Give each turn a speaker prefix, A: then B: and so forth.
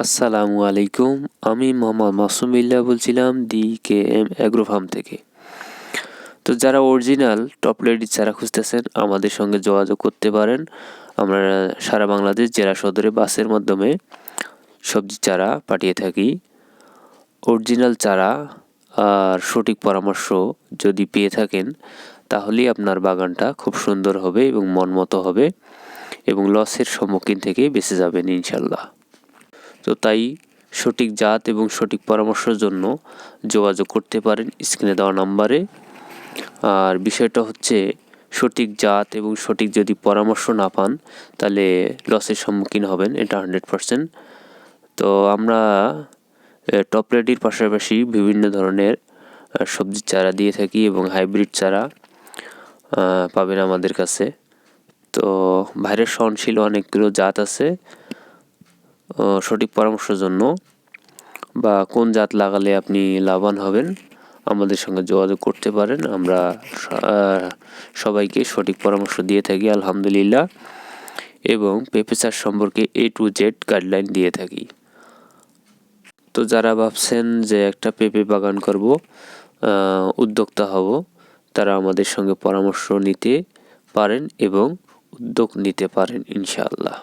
A: আসসালামু আলাইকুম, আমি মোহাম্মদ মাসুমিল্লা বলছিলাম D K M agro farm থেকে। তো যারা অরিজিনাল টপ লেডি চারা খুঁজতেছেন, আমাদের সঙ্গে যোগাযোগ করতে পারেন। আমরা সারা বাংলাদেশ জেলা সদরে বাসের মাধ্যমে সবজি চারা পাঠিয়ে থাকি। অরিজিনাল চারা আর সঠিক পরামর্শ যদি পেয়ে থাকেন, তাহলেই আপনার বাগানটা খুব সুন্দর হবে এবং মনমতো হবে এবং লসের সম্মুখীন থেকে বেঁচে যাবেন ইনশাল্লাহ। তো তাই সঠিক জাত এবং সঠিক পরামর্শের জন্য যোগাযোগ করতে পারেন স্ক্রিনে দেওয়া নাম্বারে। আর বিষয়টা হচ্ছে সঠিক জাত এবং সঠিক যদি পরামর্শ না পান, তাহলে লসের সম্মুখীন হবেন এটা হান্ড্রেড পারসেন্ট তো আমরা টপ রেডির পাশাপাশি বিভিন্ন ধরনের সবজির চারা দিয়ে থাকি এবং হাইব্রিড চারা পাবেন আমাদের কাছে। তো ভাইরাস সহনশীল অনেকগুলো জাত আছে। সঠিক পরামর্শের জন্য বা কোন জাত লাগালে আপনি লাভবান হবেন, আমাদের সঙ্গে যোগাযোগ করতে পারেন। আমরা সবাইকে সঠিক পরামর্শ দিয়ে থাকি, আলহামদুলিল্লাহ। এবং পেঁপে চাষ সম্পর্কে এ টু জেড গাইডলাইন দিয়ে থাকি। তো যারা ভাবছেন যে একটা পেঁপে বাগান করব উদ্যোক্তা হব, তারা আমাদের সঙ্গে পরামর্শ নিতে পারেন এবং উদ্যোগ নিতে পারেন, ইনশাআল্লাহ।